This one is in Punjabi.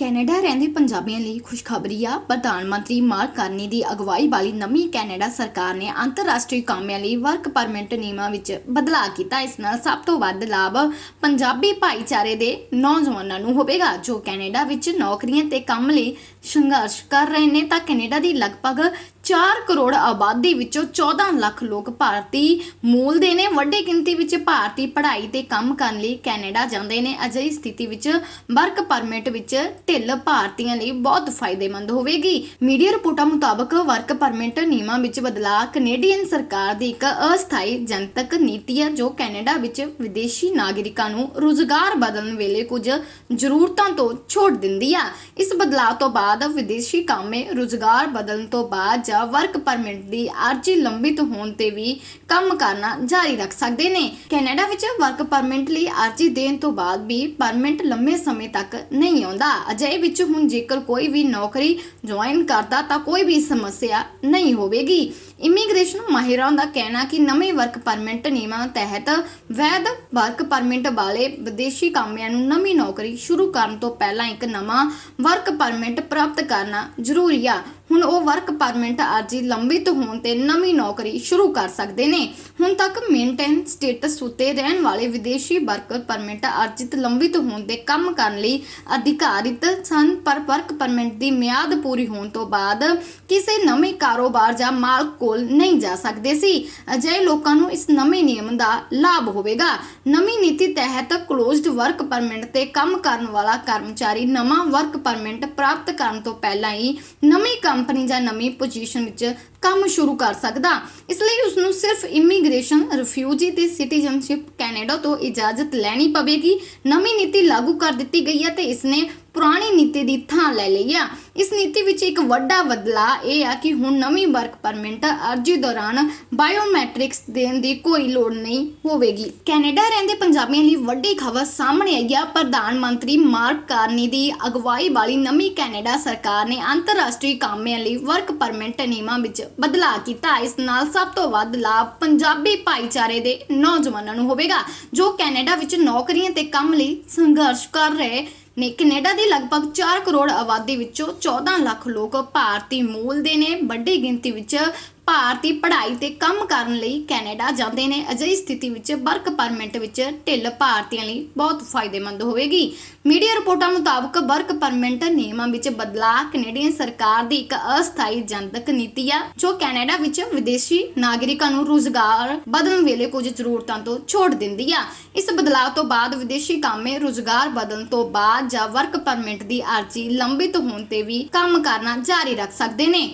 ਕੈਨੇਡਾ ਰਹਿੰਦੇ ਪੰਜਾਬੀਆਂ ਲਈ ਖੁਸ਼ਖਬਰੀ ਆ। ਪ੍ਰਧਾਨ ਮੰਤਰੀ ਮਾਰਕ ਕਾਰਨੀ ਦੀ ਅਗਵਾਈ ਵਾਲੀ ਨਵੀਂ ਕੈਨੇਡਾ ਸਰਕਾਰ ਨੇ ਅੰਤਰਰਾਸ਼ਟਰੀ ਕਾਮਿਆਂ ਲਈ ਵਰਕ ਪਰਮਿਟ ਨਿਯਮਾਂ ਵਿੱਚ ਬਦਲਾਅ ਕੀਤਾ। ਇਸ ਨਾਲ ਸਭ ਤੋਂ ਵੱਧ ਲਾਭ ਪੰਜਾਬੀ ਭਾਈਚਾਰੇ ਦੇ ਨੌਜਵਾਨਾਂ ਨੂੰ ਹੋਵੇਗਾ। ਜੋ ਕੈਨੇਡਾ ਵਿੱਚ ਨੌਕਰੀਆਂ ਤੇ ਕੰਮ ਲਈ ਸੰਘਰਸ਼ ਕਰ ਰਹੇ ਨੇ, ਤਾਂ ਕੈਨੇਡਾ ਦੀ ਲਗਭਗ 4 ਕਰੋੜ ਆਬਾਦੀ ਵਿੱਚੋਂ 14 ਲੱਖ ਲੋਕ ਭਾਰਤੀ ਮੂਲ ਦੇ ਨੇ। ਵੱਡੀ ਗਿਣਤੀ ਵਿੱਚ ਭਾਰਤੀ ਪੜ੍ਹਾਈ ਤੇ ਕੰਮ ਕਰਨ ਲਈ ਕੈਨੇਡਾ ਜਾਂਦੇ ਨੇ। ਅਜਿਹੀ ਸਥਿਤੀ ਵਿੱਚ ਵਰਕ ਪਰਮਿਟ ਵਿੱਚ ਢਿੱਲ ਭਾਰਤੀਆਂ ਲਈ ਬਹੁਤ ਫਾਇਦੇਮੰਦ ਹੋਵੇਗੀ। ਮੀਡੀਆ ਰਿਪੋਰਟਾਂ ਮੁਤਾਬਕ ਵਰਕ ਪਰਮਿਟ ਨਿਯਮਾਂ ਵਿੱਚ ਬਦਲਾਅ ਕੈਨੇਡੀਅਨ ਸਰਕਾਰ ਦੀ ਇੱਕ ਅਸਥਾਈ ਜਨਤਕ ਨੀਤੀ ਹੈ, ਜੋ ਕੈਨੇਡਾ ਵਿੱਚ ਵਿਦੇਸ਼ੀ ਨਾਗਰਿਕਾਂ ਨੂੰ ਰੁਜ਼ਗਾਰ ਬਦਲਣ ਵੇਲੇ ਕੁਝ ਜ਼ਰੂਰਤਾਂ ਤੋਂ ਛੋਟ ਦਿੰਦੀ ਆ। ਇਸ ਬਦਲਾਅ ਤੋਂ ਬਾਅਦ ਵਿਦੇਸ਼ੀ ਕਾਮੇ ਰੁਜ਼ਗਾਰ ਬਦਲਣ ਤੋਂ ਬਾਅਦ ਜਾਂ ਵਰਕ ਪਰਮਿਟ ਦੀ ਅਰਜ਼ੀ ਲੰਬਿਤ ਹੋਣ ਤੇ ਵੀ ਕੰਮ ਕਰਨਾ ਜਾਰੀ ਰੱਖ ਸਕਦੇ ਨੇ। ਕੈਨੇਡਾ ਵਿੱਚ ਵਰਕ ਪਰਮਿਟ ਲਈ ਅਰਜ਼ੀ ਦੇਣ ਤੋਂ ਬਾਅਦ ਵੀ ਪਰਮਿਟ ਲੰਮੇ ਸਮੇਂ ਤੱਕ ਨਹੀਂ ਆਉਂਦਾ। ਅਜਿਹੇ ਵਿੱਚ ਹੁਣ ਜੇਕਰ ਕੋਈ ਵੀ ਨੌਕਰੀ ਜੁਆਇਨ ਕਰਦਾ ਤਾਂ ਕੋਈ ਵੀ ਸਮੱਸਿਆ ਨਹੀਂ ਹੋਵੇਗੀ। ਇਮੀਗ੍ਰੇਸ਼ਨ ਮਾਹਿਰਾਂ ਦਾ ਕਹਿਣਾ ਕਿ ਨਵੇਂ ਵਰਕ ਪਰਮਿਟ ਨਿਯਮਾਂ ਤਹਿਤ ਵੈਧ ਵਰਕ ਪਰਮਿਟ ਵਾਲੇ ਵਿਦੇਸ਼ੀ ਕਾਮਿਆਂ ਨੂੰ ਨਵੀਂ ਨੌਕਰੀ ਸ਼ੁਰੂ ਕਰਨ ਤੋਂ ਪਹਿਲਾਂ ਇੱਕ ਨਵਾਂ ਵਰਕ ਪਰਮਿਟ ਪ੍ਰਾਪਤ ਕਰਨਾ ਜ਼ਰੂਰੀ ਆ। ਹੁਣ ਉਹ ਵਰਕ ਪਰਮਿਟ ਅਰਜ਼ੀ ਲੰਬਿਤ ਹੋਣ ਤੇ ਨਵੀਂ ਨੌਕਰੀ ਸ਼ੁਰੂ ਕਰ ਸਕਦੇ ਨੇ। ਹੁਣ ਤੱਕ ਮੇਨਟੇਨ ਸਟੇਟਸ ਉੱਤੇ ਰਹਿਣ ਵਾਲੇ ਵਿਦੇਸ਼ੀ ਵਰਕ ਪਰਮਿਟ ਅਰਜ਼ਿਤ ਲੰਬਿਤ ਹੋਣ ਤੇ ਕੰਮ ਕਰਨ ਲਈ ਅਧਿਕਾਰਿਤ ਸਨ, ਪਰ ਵਰਕ ਪਰਮਿਟ ਦੀ ਮਿਆਦ ਪੂਰੀ ਹੋਣ ਤੋਂ ਬਾਅਦ ਕਿਸੇ ਨਵੇਂ ਕਾਰੋਬਾਰ ਜਾਂ ਮਾਲਕ ਕੋਲ ਨਹੀਂ ਜਾ ਸਕਦੇ ਸੀ। ਅਜਿਹੇ ਲੋਕਾਂ ਨੂੰ ਇਸ ਨਵੇਂ ਨਿਯਮ ਦਾ ਲਾਭ ਹੋਵੇਗਾ। ਨਵੀਂ ਨੀਤੀ ਤਹਿਤ ਕਲੋਜ਼ਡ ਵਰਕ ਪਰਮਿਟ ਤੇ ਕੰਮ ਕਰਨ ਵਾਲਾ ਕਰਮਚਾਰੀ ਨਵਾਂ ਵਰਕ ਪਰਮਿਟ ਪ੍ਰਾਪਤ ਕਰਨ ਤੋਂ ਪਹਿਲਾਂ ਹੀ ਨਵੀਂ ਕੰਪਨੀ ਜਾਂ ਨਵੀਂ ਪੋਜੀਸ਼ਨ ਵਿੱਚ ਕੰਮ ਸ਼ੁਰੂ ਕਰ ਸਕਦਾ। ਇਸ ਲਈ ਉਸ ਨੂੰ ਸਿਰਫ ਇਮੀਗ੍ਰੇਸ਼ਨ, ਰਿਫਿਊਜੀ ਤੇ ਸਿਟੀਜ਼ਨਸ਼ਿਪ ਕੈਨੇਡਾ ਤੋਂ ਇਜਾਜ਼ਤ ਲੈਣੀ ਪਵੇਗੀ। ਨਵੀਂ ਨੀਤੀ ਲਾਗੂ ਕਰ ਦਿੱਤੀ ਗਈ ਹੈ ਤੇ ਇਸ ਨੇ ਪੁਰਾਣੀ ਨੀਤੀ ਦੀ ਥਾਂ ਲੈ ਲਈ ਆ। ਇਸ ਨੀਤੀ ਵਿੱਚ ਇੱਕ ਵੱਡਾ ਬਦਲਾਅ ਇਹ ਆ ਕਿ ਹੁਣ ਨਵੀਂ ਵਰਕ ਪਰਮਿਟ ਅਰਜ਼ੀ ਦੌਰਾਨ ਬਾਇਓਮੈਟ੍ਰਿਕਸ ਦੇਣ ਦੀ ਕੋਈ ਲੋੜ ਨਹੀਂ ਹੋਵੇਗੀ। ਕੈਨੇਡਾ ਰਹਿੰਦੇ ਪੰਜਾਬੀਆਂ ਲਈ ਵੱਡੀ ਖਬਰ ਸਾਹਮਣੇ ਆਈ ਆ। ਪ੍ਰਧਾਨ ਮੰਤਰੀ ਮਾਰਕ ਕਾਰਨੀ ਦੀ ਅਗਵਾਈ ਵਾਲੀ ਨਵੀਂ ਕੈਨੇਡਾ ਸਰਕਾਰ ਨੇ ਅੰਤਰਰਾਸ਼ਟਰੀ ਕਾਮਿਆਂ ਲਈ ਵਰਕ ਪਰਮਿਟ ਨਿਯਮਾਂ ਵਿੱਚ ਬਦਲਾਅ ਕੀਤਾ। ਇਸ ਨਾਲ ਸਭ ਤੋਂ ਵੱਧ ਲਾਭ ਪੰਜਾਬੀ ਭਾਈਚਾਰੇ ਦੇ ਨੌਜਵਾਨਾਂ ਨੂੰ ਹੋਵੇਗਾ, ਜੋ ਕੈਨੇਡਾ ਵਿੱਚ ਨੌਕਰੀਆਂ ਤੇ ਕੰਮ ਲਈ ਸੰਘਰਸ਼ ਕਰ ਰਹੇ ਨੇ ਕੈਨੇਡਾ ਦੀ ਲਗਭਗ 4 ਕਰੋੜ ਆਬਾਦੀ ਵਿੱਚੋਂ 14 ਲੱਖ ਲੋਕ ਭਾਰਤੀ ਮੂਲ ਦੇ ਨੇ। ਵੱਡੀ ਗਿਣਤੀ ਵਿੱਚ ਭਾਰਤੀ ਪੜ੍ਹਾਈ ਤੇ ਕੰਮ ਕਰਨ ਲਈ ਕੈਨੇਡਾ ਜਾਂਦੇ ਨੇ। ਅਜਿਹੀ ਸਥਿਤੀ ਵਿੱਚ ਵਰਕ ਪਰਮਿਟ ਵਿੱਚ ਢਿੱਲ ਭਾਰਤੀਆਂ ਲਈ ਬਹੁਤ ਫਾਇਦੇਮੰਦ ਹੋਵੇਗੀ। ਮੀਡੀਆ ਰਿਪੋਰਟਾਂ ਮੁਤਾਬਕ ਵਰਕ ਪਰਮਿਟ ਨਿਯਮਾਂ ਵਿੱਚ ਬਦਲਾਅ ਕੈਨੇਡੀਅਨ ਸਰਕਾਰ ਦੀ ਇੱਕ ਅਸਥਾਈ ਜਨਤਕ ਨੀਤੀ ਆ, ਜੋ ਕੈਨੇਡਾ ਵਿੱਚ ਵਿਦੇਸ਼ੀ ਨਾਗਰਿਕਾਂ ਨੂੰ ਰੁਜ਼ਗਾਰ ਬਦਲਣ ਵੇਲੇ ਕੁਝ ਜ਼ਰੂਰਤਾਂ ਤੋਂ ਛੋਟ ਦਿੰਦੀ ਆ। ਇਸ ਬਦਲਾਅ ਤੋਂ ਬਾਅਦ ਵਿਦੇਸ਼ੀ ਕਾਮੇ ਰੁਜ਼ਗਾਰ ਬਦਲਣ ਤੋਂ ਬਾਅਦ ਜਾਂ ਵਰਕ ਪਰਮਿਟ ਦੀ ਅਰਜ਼ੀ ਲੰਬਿਤ ਹੋਣ ਤੇ ਵੀ ਕੰਮ ਕਰਨਾ ਜਾਰੀ ਰੱਖ ਸਕਦੇ ਨੇ।